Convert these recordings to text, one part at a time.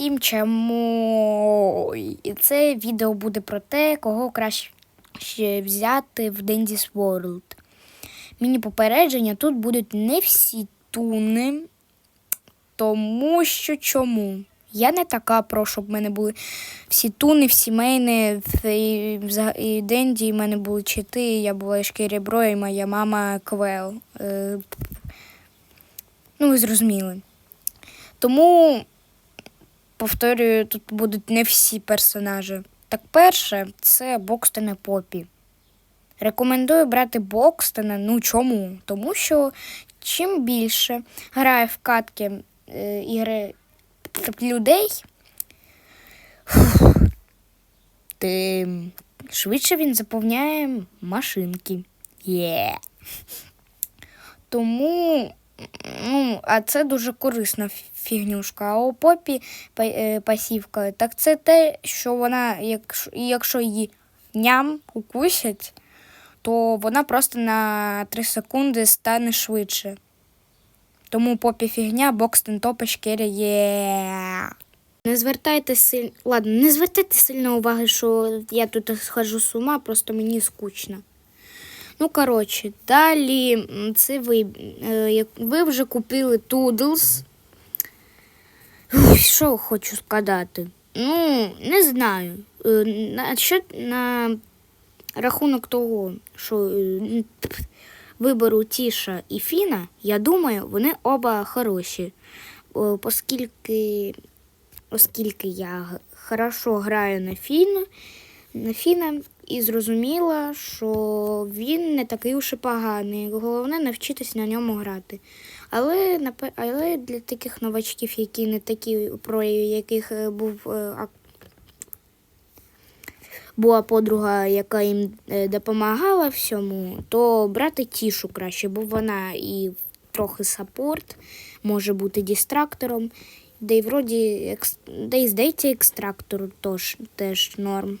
Всім чому. І це відео буде про те, кого краще взяти в Dendy's World. Міні попередження тут будуть не всі туни, тому що чому? Я не така про, щоб в мене були всі туни, всі мейни, і, і Денді, в мене були чити, я була шкірібро, і моя мама Квел. Е, ну, ви зрозуміли. Тому, повторюю, тут будуть не всі персонажі. Так, перше, це Бокстон і Попі. Рекомендую брати Бокстона. Ну чому? Тому що чим більше грає в катки е, ігри людей, тим швидше він заповняє машинки. Є. Тому, ну, а це дуже корисна фігнюшка. А у попі е, пасівка, так це те, що вона, якщо, її ням укусять, то вона просто на 3 секунди стане швидше. Тому попі фігня, Бокстон топиш керрі є. Не звертайте силь... Ладно, не звертайте сильно уваги, що я тут схожу з ума, просто мені скучно. Ну, коротше, далі це ви. е, Ви вже купили. Ух, Що хочу сказати? Ну, не знаю. Е, На, що, на рахунок того, що е, вибору Тіша і Фіна, я думаю, вони оба хороші. Оскільки, оскільки я хорошо граю на Фіна, на Фіна і зрозуміла, що він не такий уж і поганий. Головне навчитись на ньому грати. Але, але для таких новачків, які не такі, про яких е, був е, була подруга, яка їм е, допомагала всьому, то брати тішу краще, бо вона і трохи саппорт, може бути дистрактором, де й вроді де й здається екстрактор тож, теж норм.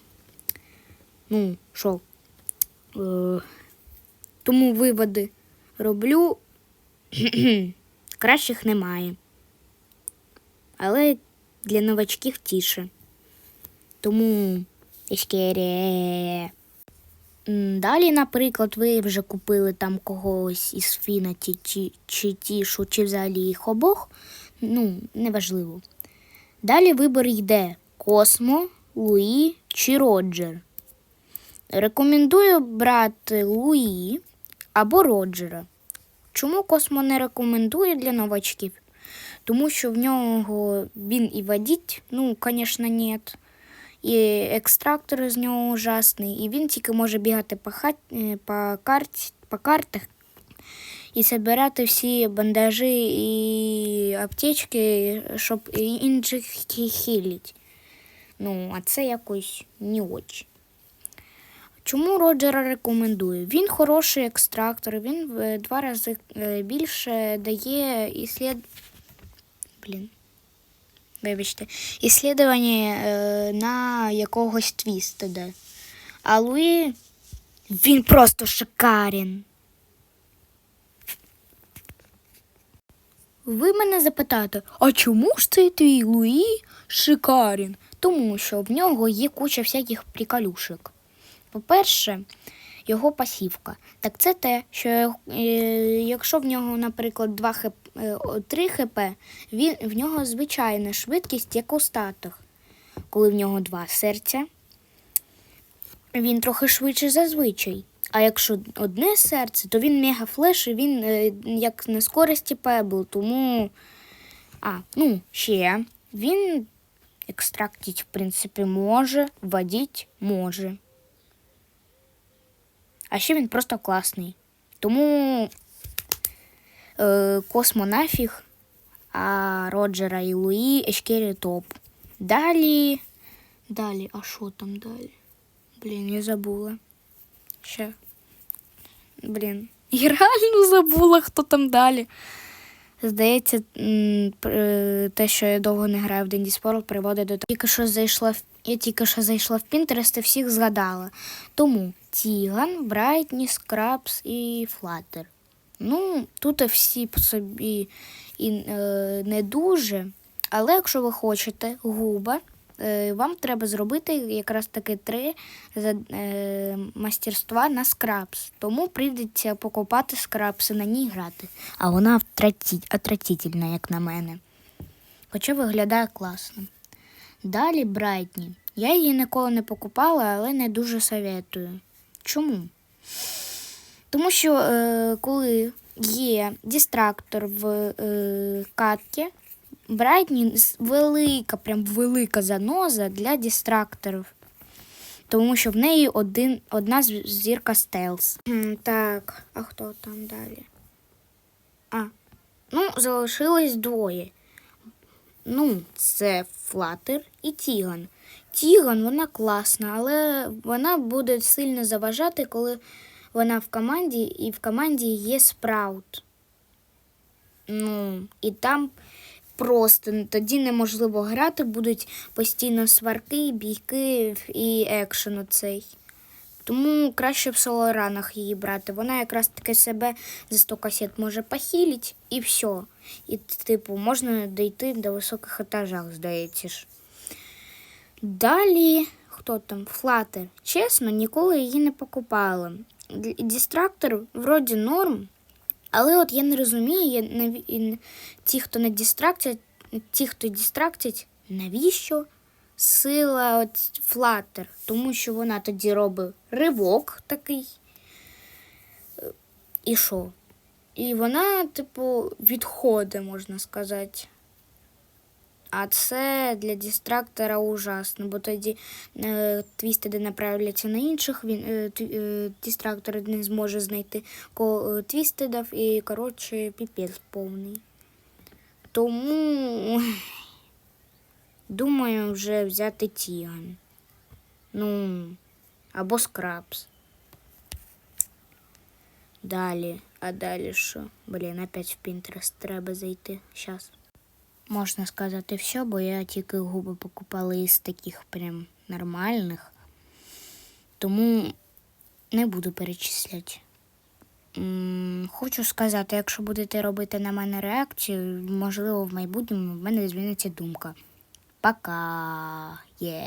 Ну, що? Е... Тому виводи роблю. Кращих немає. Але для новачків тіше. Тому Іскере. Далі, наприклад, ви вже купили там когось із Фіна ті, чи, чи Тішу, чи взагалі їх обох. Ну, неважливо. Далі вибір йде Космо, Луї чи Роджер. Рекомендую брати Луї або Роджера. Чому Космо не рекомендую для новачків? Тому що в нього він і водіть, ну, звісно, нет. І екстрактор з нього ужасний, і він тільки може бігати по, хат... е, по, карті... по картах і збирати всі бандажі і аптечки, щоб інших хі- хіліть. Ну, а це якось не очень. Чому Роджера рекомендую? Він хороший екстрактор, він в два рази е, більше дає іслід... Блін. Вибачте, іслідування е, на якогось твістеда. А Луї, він просто шикарен. Ви мене запитаєте, а чому ж цей твій Луї шикарен? Тому що в нього є куча всяких приколюшок. По-перше, його пасівка. Так це те, що е, якщо в нього, наприклад, 2 хп, е, 3 хп, він, в нього звичайна швидкість, як у статах. Коли в нього 2 серця, він трохи швидше зазвичай. А якщо одне серце, то він мега флеш і він е, як на скорості пебл, тому. А, ну, ще він екстрактить, в принципі, може, водіть може. А ще він просто класний. Тому е, Космо нафіг, а Роджера і Луї Ешкері топ. Далі. Далі, а що там далі? Блін, я забула. Ще. Блін. Я реально забула, хто там далі. Здається, е, те, що я довго не граю в Денді World, приводить до того. Тільки що зайшла в я тільки що зайшла в Пінтерест і всіх згадала. Тому Тіган, Брайтні, Скрабс і Флаттер. Ну, тут всі по собі і е, не дуже, Але якщо ви хочете губа, вам треба зробити якраз таки три е, мастерства на скрабс. Тому прийдеться покупати скрабси на ній грати. А вона отвратительна, як на мене. Хоча виглядає класно. Далі Брайтні. Я її ніколи не покупала, але не дуже советую. Чому? Тому що е, коли є дистрактор в е, катці, Брайтні велика, прям велика заноза для дистракторів. Тому що в неї один, одна зірка стелс. Так, а хто там далі? А, ну, залишилось двоє. Ну, це Флатер і Тіган. Тіган, вона класна, але вона буде сильно заважати, коли вона в команді, і в команді є спраут. Ну, і там просто тоді неможливо грати, будуть постійно сварки, бійки і екшен оцей. Тому краще в солоранах її брати. Вона якраз таки себе за 100 касет може похилить і все. І, типу, можна дійти до високих етажах, здається ж. Далі, хто там? Флатер. Чесно, ніколи її не покупала. Д- Дистрактор вроді норм, але от я не розумію, я нав... ті, хто не дистрактять, ті, хто дистрактять, навіщо сила от флатер? Тому що вона тоді робить ривок такий. Е, І що? І вона, типу, відходить, можна сказати. А це для дистрактора ужасно, бо тоді е, твістеди направляться на інших, він е, е, дистрактор не зможе знайти е, і, коротше, піпець повний. Тому думаю вже взяти Тіган. Ну, або скрабс. Далі, а далі що? Блін, опять в Pinterest треба зайти. Щас. Можна сказати все, бо я тільки губи покупала із таких прям нормальних. Тому не буду перечисляти. Хочу сказати, якщо будете робити на мене реакцію, можливо, в майбутньому в мене зміниться думка. Пока. Є.